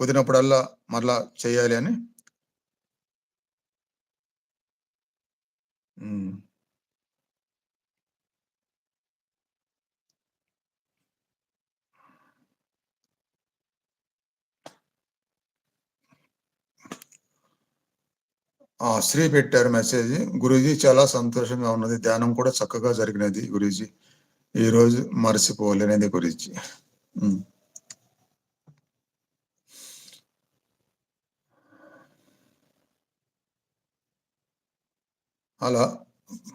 కుదిరినప్పుడల్లా మరలా చేయాలి అని? ఆ శ్రీ పెట్టారు మెసేజ్. గురూజీ చాలా సంతోషంగా ఉన్నది. ధ్యానం కూడా చక్కగా జరిగినది గురూజీ. ఈ రోజు మరచిపోలేనిది గురూజీ. అలా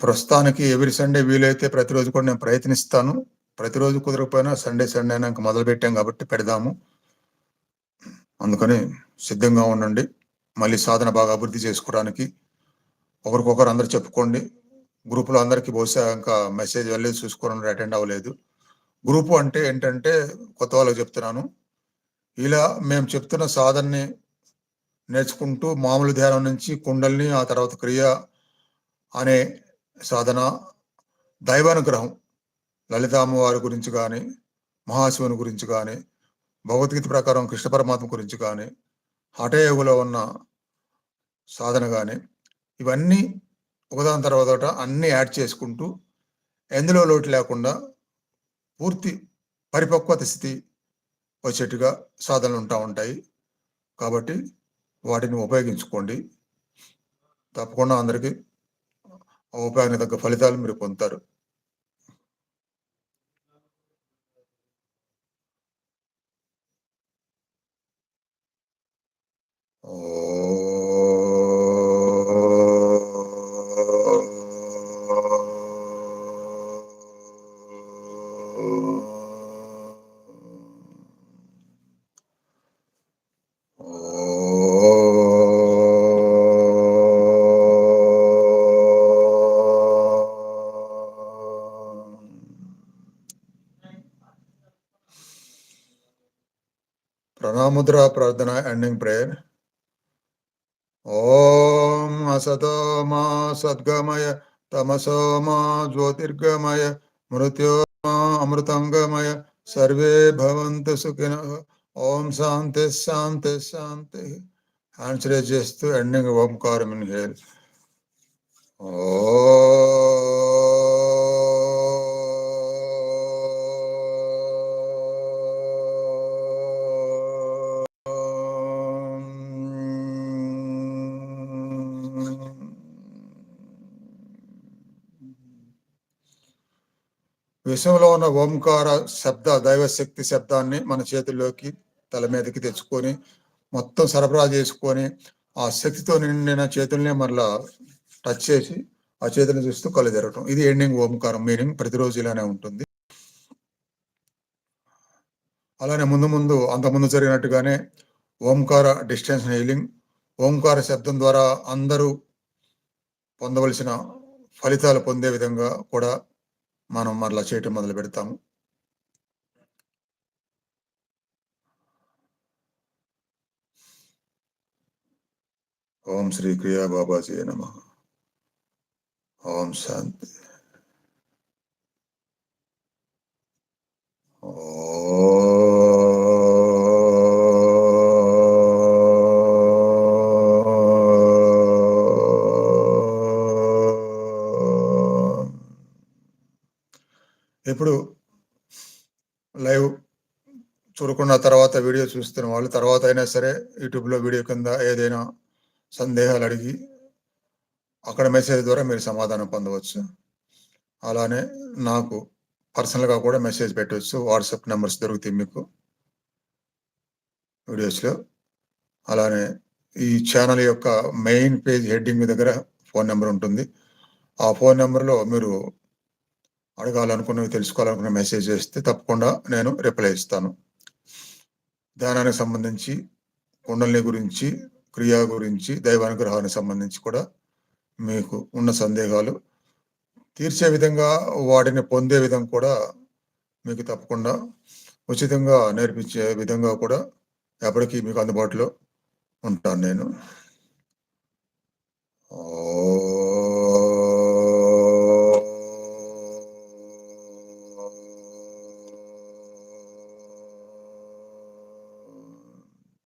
ప్రస్తుతానికి ఎవ్రీ సండే వీలైతే ప్రతిరోజు కూడా నేను ప్రయత్నిస్తాను. ప్రతిరోజు కుదరకపోయినా సండే సండే అయినాక మొదలు పెట్టాం కాబట్టి పెడదాము. అందుకని సిద్ధంగా ఉండండి. మళ్ళీ సాధన బాగా అభివృద్ధి చేసుకోవడానికి ఒకరికొకరు అందరు చెప్పుకోండి. గ్రూపులో అందరికీ బహుశా ఇంకా మెసేజ్ వెళ్ళేది చూసుకోవడం అటెండ్ అవ్వలేదు. గ్రూపు అంటే ఏంటంటే కొత్త వాళ్ళకి చెప్తున్నాను. ఇలా మేము చెప్తున్న సాధనని నేర్చుకుంటూ మామూలు ధ్యానం నుంచి కుండల్ని ఆ తర్వాత క్రియ అనే సాధన దైవానుగ్రహం. లలితామ్మవారి గురించి కానీ మహాశివుని గురించి కానీ భగవద్గీత ప్రకారం కృష్ణ పరమాత్మ గురించి కానీ హఠయోగులో ఉన్న సాధన కానీ ఇవన్నీ ఒకదాని తర్వాత అన్నీ యాడ్ చేసుకుంటూ ఎందులో లోటు లేకుండా పూర్తి పరిపక్వత స్థితి వచ్చేట్టుగా సాధనలు ఉంటా ఉంటాయి. కాబట్టి వాటిని ఉపయోగించుకోండి. తప్పకుండా అందరికీ ఆ తగ్గ ఫలితాలు మీరు పొందుతారు. ప్రణాముద్ర ప్రార్థన ఎండింగ్ ప్రేయర్ ఓం అసతో మా సద్గమయ తమసో మా జ్యోతిర్గమయ మృత్యో మా అమృతంగమయ సర్వే భవంతు సుఖిన ఓం శాంతి శాంతి శాంతి హ్యాండ్స్ రేజ్ చేస్తూ ఎండింగ్ ఓంకారం ఇన్ హేల్ విశ్వంలో ఉన్న ఓంకార శబ్ద దైవశక్తి శబ్దాన్ని మన చేతుల్లోకి తల మీదకి తెచ్చుకొని మొత్తం సరఫరా చేసుకొని ఆ శక్తితో నిండిన చేతుల్ని మరలా టచ్ చేసి ఆ చేతులను చూస్తూ కళ్ళు తెరవటం. ఇది ఎండింగ్ ఓంకారం మీనింగ్ ప్రతిరోజు ఇలానే ఉంటుంది. అలానే ముందు ముందు అంత ముందు జరిగినట్టుగానే ఓంకార డిస్టెన్స్ హీలింగ్ ఓంకార శబ్దం ద్వారా అందరూ పొందవలసిన ఫలితాలు పొందే విధంగా కూడా మనం మరలా చేయటం మొదలు పెడతాము. ఓం శ్రీ క్రియా బాబాజీ నమ. ఓం శాంతి. ఇప్పుడు లైవ్ చూడకున్న తర్వాత వీడియో చూస్తున్న వాళ్ళు తర్వాత అయినా సరే యూట్యూబ్లో వీడియో కింద ఏదైనా సందేహాలు అడిగి అక్కడ మెసేజ్ ద్వారా మీరు సమాధానం పొందవచ్చు. అలానే నాకు పర్సనల్గా కూడా మెసేజ్ పెట్టవచ్చు. వాట్సాప్ నెంబర్స్ దొరుకుతాయి మీకు వీడియోస్లో. అలానే ఈ ఛానల్ యొక్క మెయిన్ పేజ్ హెడ్డింగ్ దగ్గర ఫోన్ నెంబర్ ఉంటుంది. ఆ ఫోన్ నెంబర్లో మీరు అడగాలనుకున్నవి తెలుసుకోవాలనుకున్న మెసేజ్ చేస్తే తప్పకుండా నేను రిప్లై ఇస్తాను. ధ్యానానికి సంబంధించి కుండలిని గురించి క్రియా గురించి దైవానుగ్రహానికి సంబంధించి కూడా మీకు ఉన్న సందేహాలు తీర్చే విధంగా వాటిని పొందే విధంగా కూడా మీకు తప్పకుండా ఉచితంగా నేర్పించే విధంగా కూడా ఎప్పటికీ మీకు అందుబాటులో ఉంటాను నేను. ఓ